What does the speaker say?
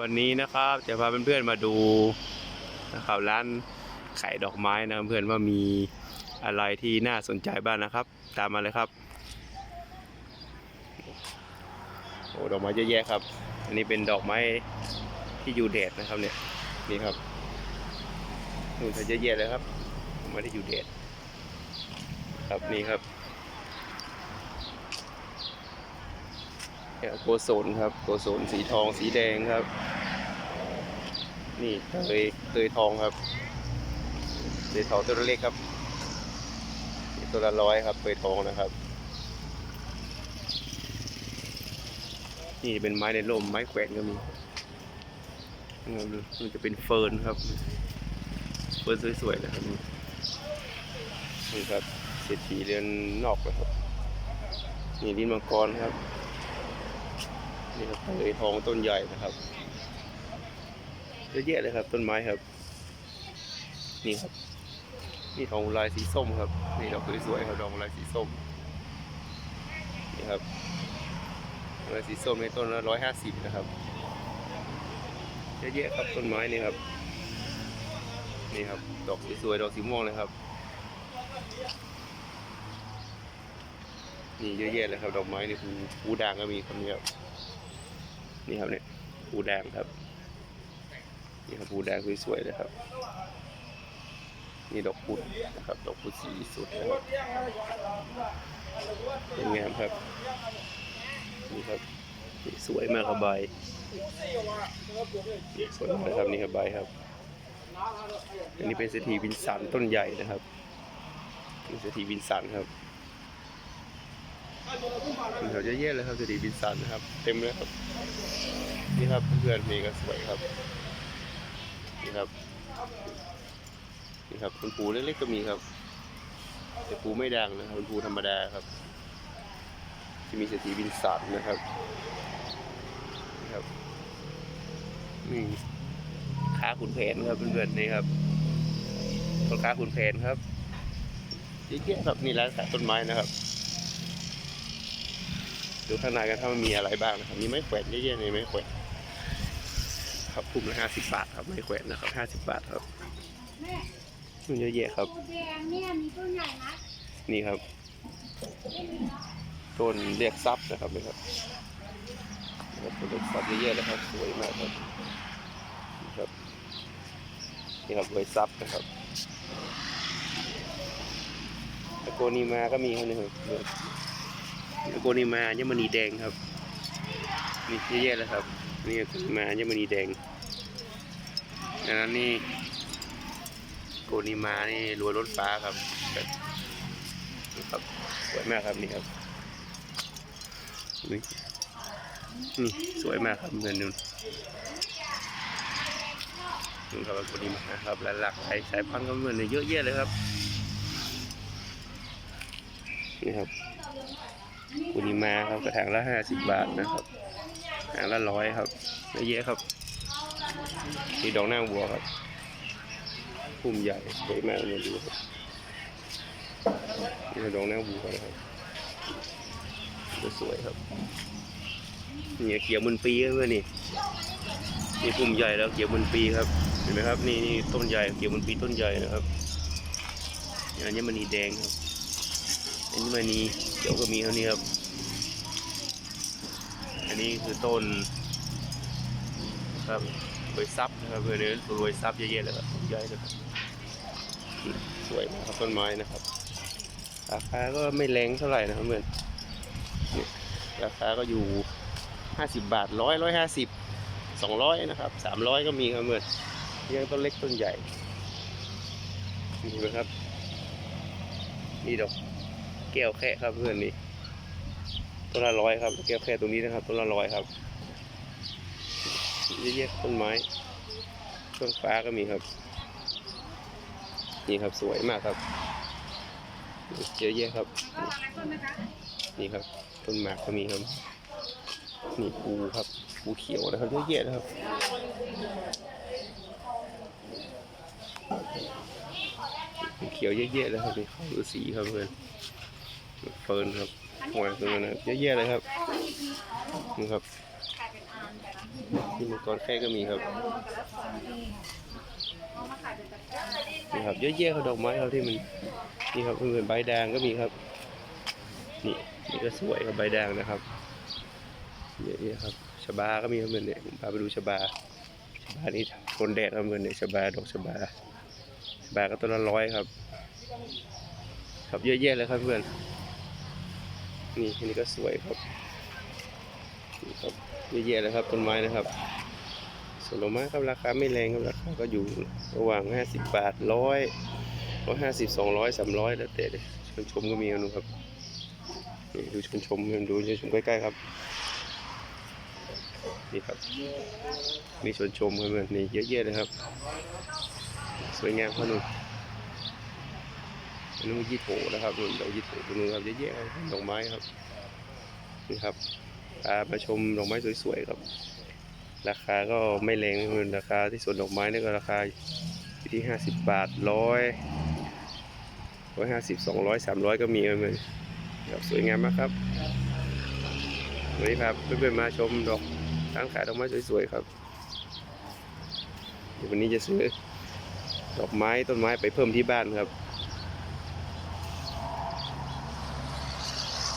วันนี้นะครับจะพาเพื่อนๆมาดูนะครับร้านขายดอกไม้นะเพื่อนว่ามีอะไรที่น่าสนใจบ้างนะครับ ตามมาเลยครับโอ้ดอกไม้เยอะแยะครับ อันนี้เป็นดอกไม้ที่อยู่แดดนะครับเนี่ยนี่ครับนู่นเยอะแยะเลยครับดอกไม้ที่อยู่แดดครับนี่ครับ เนี่ย โกศลครับ โกศลสีทองสีแดงครับ นี่เตยเตยทองครับเตยทองตัวเล็กครับตัวละร้อยครับเตยทองนะครับ นี่เป็นไม้ในร่มไม้แขวนก็มีมันจะเป็นเฟิร์นครับ เฟิร์นสวยๆนะครับนี่นี่ครับเศรษฐีเรือนนอกนะครับนี่ดินมังกรครับ นี่ครับเตยทองต้นใหญ่นะครับเยอะแยะเลยครับ ต้นไม้ครับ นี่ครับ นี่ทองลายสีส้มครับ นี่ดอกสวยๆครับดอกลายสีส้ม นี่ครับลายสีส้มในต้นละร้อยห้าสิบนะครับ เยอะแยะครับต้นไม้นี่ครับ นี่ครับ ดอกสวยๆดอกสีม่วงเลยครับ นี่เยอะแยะเลยครับ ดอกไม้นี่ภูภูด่างก็มีครับนี่ครับ นี่ครับเนี่ยปูแดงครับ นี่ครับปูแดงสวยๆเลยครับ นี่ดอกพุธนะครับ ดอกพุธสีสุดนะครับเป็นไงครับ นี่ครับนี่สวยมากครับใบสวยมากครับนี่ครับใบครับ อันนี้เป็นเศรษฐีวินสันต้นใหญ่นะครับเป็นเศรษฐีวินสันครับ นี่ครับเยอะแยะเลยครับเศรษฐีวินสันนะครับ เต็มเลยครับนี่ครับเพื่อนๆนี่ก็สวยครับนี่ครับนี่ครับคุณปูเล็กๆก็มีครับแต่ปูไม่ดังนะครับคุณปูธรรมดาครับ จะมีเศรษฐีวินสันนะครับนี่ครับนี่ค้าขุนแผนครับเพื่อนๆนี่ครับต้นค้าขุนแผนครับเยอะแยะครับนี่ร้านขายต้นไม้นะครับ ดูข้างในกันถ้ามันมีอะไรบ้างนะครับมีไม้แขวนเยอะๆในไม้แขวนครับพุ่มละห้าสิบบาทครับไม้แขวนนะครับห้าสิบบาทครับแม่มันเยอะแยะครับตัวแดงเนี่ยมีต้นใหญ่นะนี่ครับต้นเรียกทรัพย์นะครับนี่ครับ นี่ครับ ต้นเรียกทรัพย์เยอะแยะเลยครับ สวยมากครับนี่ครับนี่ครับรวยทรัพย์นะครับตะโกนีมาก็มีครับนี่ครับ โกนีมาเนี่ยมณีแดงครับนี่เยอะแยะเลยครับนี่โกนีมาเนี่ยมณีแดงอันนั้นนี่โกนีมานี่รวยรถฟ้าครับนะครับสวยมากครับนี่ครับนี่นี่สวยมากครับเพื่อนนุ่นนุ่นครับวันนี้มาครับหลายหลากหลายสายพันธุ์ก็เหมือนเยอะแยะเลยครับนี่ครับ กุนิมาครับกระถางละห้าสิบบาทนะครับกระถางละร้อยครับเยอะครับนี่ดอกหน้าวัวครับพุ่มใหญ่สวยมากเลยดูครับนี่คือดอกหน้าวัวนะครับสวยครับนี่เขียวมันปีเพื่อนนี่นี่ปุ่มใหญ่แล้วเขียวมันปีครับเห็นไหมครับนี่นี่ต้นใหญ่เขียวมันปีต้นใหญ่นะครับอันนี้มันนีแดงครับ อันนี้มันนีเขียวก็มีเท่านี้ครับ อันนี้คือต้นครับรวยซับนะครับเพื่อนรวยซับเยอะๆเลยครับต้นใหญ่นะครับ สวยมากครับต้นไม้นะครับ ราคาก็ไม่แรงเท่าไหร่นะครับเพื่อนราคาก็อยู่ห้าสิบบาทร้อยร้อยห้าสิบสองร้อยนะครับสามร้อยก็มีครับเพื่อนเลี้ยงต้นเล็กต้นใหญ่นี่นะครับนี่ดอก ก้วแค่ครับเพื่อนนี่ต้นละร้อยครับแก้วแค่ตรงนี้นะครับต้นละร้อยครับเยอะๆต้นไม้ต้นฟ้าก็มีครับ นี่ครับสวยมากครับเยอะแยะครับ นี่ครับต้นหมากก็มีครับ นี่ปูครับปูเขียวนะครับเยอะแยะนะครับปูเขียวเยอะแยะเลยครับนี่ข้าวฤาษีครับเพื่อน เฟิร์นครับหวยตรงนั้นะเยอะแยะเลยครับนี่ครับกลายเป็นอานแต่ละนี่มังกรแค่ก็มีครับนี่ครับเยอะแยะครับดอกไม้ครับที่มันนี่ครับเพื่อนใบแดงก็มีครับ นี่นี่ก็สวยครับใบแดงนะครับเยอะแยะครับชบาก็มีครับเพื่อนเนี่ยผมพาไปดูชบาชบานี่ทนแดดครับเพื่อนเนี่ยชบาดอกชบาชบาก็ต้นละร้อยครับครับเยอะแยะเลยครับเพื่อน นี่อันนี้ก็สวยครับนี่ครับเยอะแยะเลยครับต้นไม้นะครับส่วนดอกไม้ครับราคาไม่แรงครับราคาก็อยู่ระหว่าง 50 บาทร้อยร้อยห้าสิบสองร้อยสามร้อยแล้วแต่เลยชวนชมก็มีนดูครับนี่ดูชวนชมดูชนชมใกล้ๆครับนี่ครับ มีชวนชมครับเพื่อนนี่เยอะแยะเลยครับ สวยงามครับนุ่น อันนู้ยี่โถนะครับนู่นดอกยี่โถตรงนู้นครับเยอะแยะดอกไม้ครับนี่ครับพามาชมดอกไม้สวยๆครับ ราคาก็ไม่แรงเหมือนราคาที่สวนดอกไม้นี่ก็ราคาอยู่ที่ห้าสิบบาทร้อยร้อยห้าสิบสองร้อยสามร้อยก็มีเหมือนครับสวยงามมากครับวันนี้ครับเพื่อนๆมาชมดอกร้านขายดอกไม้สวยๆครับเดี๋ยววันนี้จะซื้อดอกไม้ต้นไม้ไปเพิ่มที่บ้านครับ